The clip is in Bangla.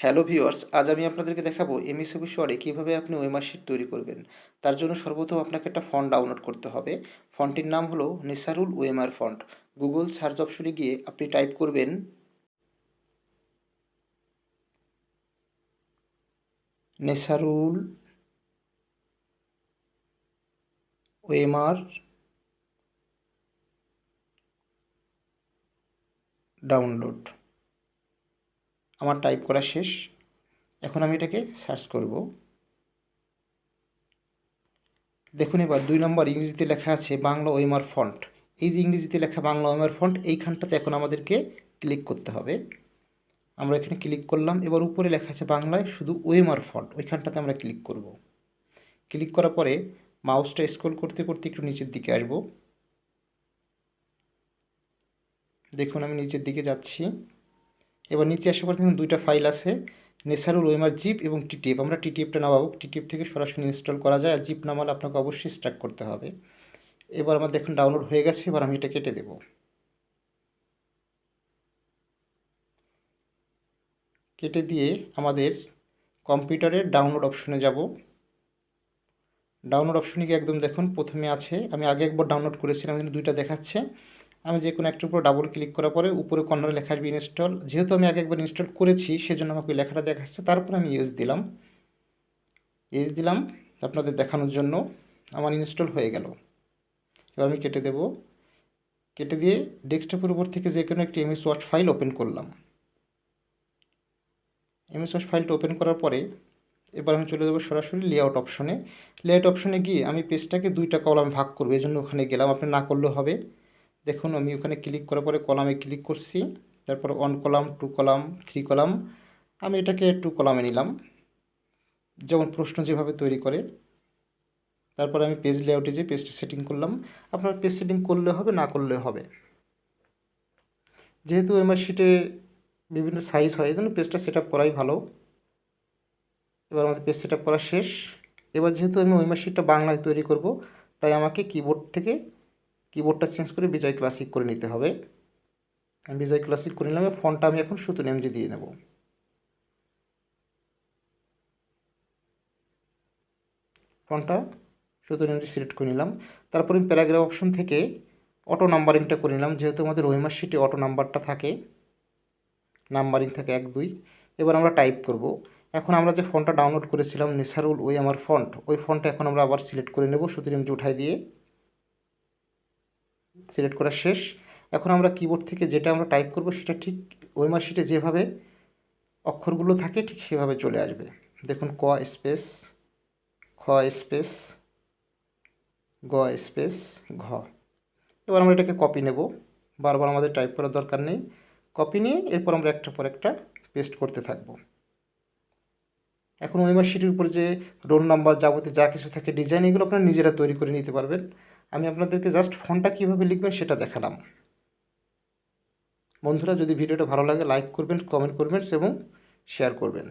হ্যালো ভিউয়ার্স, আজ আমি আপনাদেরকে দেখাবো এমএস অফিস ওয়ার্ডে কীভাবে আপনি ওয়েমার শিট তৈরি করবেন। তার জন্য সর্বপ্রথম আপনাকে একটা ফন্ট ডাউনলোড করতে হবে। ফন্টটির নাম হলো নেসারুল ওয়েমার ফন্ট। গুগল সার্চ অপশনে গিয়ে আপনি টাইপ করবেন নেসারুল ওয়েমার ডাউনলোড। আমার টাইপ করা শেষ। এখন আমি এটাকে সার্চ করব। দেখুন এবার দুই নম্বর ইংরেজিতে লেখা আছে বাংলা ওয়েমার ফন্ট এই যে ইংরেজিতে লেখা বাংলা ওয়েমার ফন্ট এইখানটাতে এখন আমাদেরকে ক্লিক করতে হবে। আমরা এখানে ক্লিক করলাম, এবার উপরে লেখা আছে বাংলায় শুধু ওয়েমার ফন্ট ওইখানটাতে আমরা ক্লিক করব। ক্লিক করার পরে মাউসটা স্ক্রল করতে করতে একটু নিচের দিকে আসব। দেখুন আমি নিচের দিকে যাচ্ছি। এবার নিচে আসার পর দেখুন দুইটা ফাইল আছে, নেসারুল ওয়েমার জিপ এবং টিটিএফ। আমরা টিটিএফটা নামাবো। টিটিএফ থেকে সরাসরি ইনস্টল করা যায় আর জিপ নামালে আপনাকে অবশ্যই স্টার্ট করতে হবে। এবার আমার দেখুন ডাউনলোড হয়ে গেছে, এবার আমি এটা কেটে দেব। কেটে দিয়ে আমাদের কম্পিউটারের ডাউনলোড অপশনে যাব। ডাউনলোড অপশনে গিয়ে একদম দেখুন প্রথমে আছে। আমি আগে একবার ডাউনলোড করেছিলাম এখানে দুইটা দেখাচ্ছে। আমি যে কোনো একটার উপর ডাবল ক্লিক করার পরে উপরে কর্নারে লেখা আসবে ইনস্টল যেহেতু আমি আগে একবার ইনস্টল করেছি, সেজন্য আমাকে লেখাটা দেখাচ্ছে। তারপর আমি ইউজ দিলাম। ইউজ দিলাম, আপনাদের দেখানোর জন্য আমার ইনস্টল হয়ে গেল। এবার আমি কেটে দেব। কেটে দিয়ে ডেস্কটপের উপর থেকে যে কোনো একটি এমএস ওয়াচ ফাইল ওপেন করলাম। এমএস ওয়াচ ফাইলটা ওপেন করার পরে এবার আমি চলে যাব সরাসরি লেআউট অপশনে লেআউট অপশনে গিয়ে আমি পেজটাকে দুইটা কলামে ভাগ করব এই জন্য ওখানে গেলাম। আপনি না করলেও হবে। দেখুন, আমি ওখানে ক্লিক করার পরে কলামে ক্লিক করছি। তারপর one column two column three column আমি এটাকে টু কলামে নিলাম। যেমন প্রশ্ন যেভাবে তৈরি করে, তারপর আমি পেজ লেআউটে যে পেজটা সেটিং করলাম, আপনার পেজ সেটিং করলে হবে, না করলে হবে। যেহেতু এমআর শিটে বিভিন্ন সাইজ হয় এই জন্য পেজটা সেট করাই ভালো। এবার আমাদের পেজ সেট করা শেষ। এবার যেহেতু আমি ওই শিটটা বাংলায় তৈরি করব, তাই আমাকে কিবোর্ড থেকে কিবোর্ডটা চেঞ্জ করে বিজয় ক্লাসিক করে নিতে হবে। আমি বিজয় ক্লাসিক করে নিলাম ফোনটা আমি এখন সুতো এমজি দিয়ে নেব। ফোনটা সুতো এমজি সিলেক্ট করে নিলাম। তারপর আমি প্যারাগ্রাফ অপশন থেকে অটো নাম্বারিংটা করে নিলাম, যেহেতু আমাদের ওয়েমার শিটে অটো নাম্বারটা থাকে নাম্বারিং থাকে এক, দুই, এবার আমরা টাইপ করব। এখন আমরা যে ফোনটা ডাউনলোড করেছিলাম নেসারুল ওই আমার ফন্ট, ওই ফোনটা এখন আমরা আবার সিলেক্ট করে নেব সুতির এমজি উঠাই দিয়ে। সিলেক্ট করা শেষ। এখন আমরা কিবোর্ড থেকে যেটা আমরা টাইপ করব সেটা ঠিক ওই মার্কশিটে যেভাবে অক্ষরগুলো থাকে ঠিক সেভাবে চলে আসবে। দেখুন, ক স্পেস খ স্পেস গ স্পেস ঘ। এবার আমরা এটাকে কপি নেব। বারবার আমাদের টাইপ করার দরকার নেই। কপি নিয়ে এরপর আমরা একটা পর একটা পেস্ট করতে থাকব। এখন ওই মার্কশিটের উপর যে রোল নাম্বার যাবতীয় যা কিছু থাকে ডিজাইন এগুলো আপনারা নিজেরা তৈরি করে নিতে পারবেন। আমি আপনাদেরকে জাস্ট ফোনটা কীভাবে লিখবেন সেটা দেখালাম। বন্ধুরা, যদি ভিডিওটা ভালো লাগে লাইক করবেন কমেন্ট করবেন এবং শেয়ার করবেন।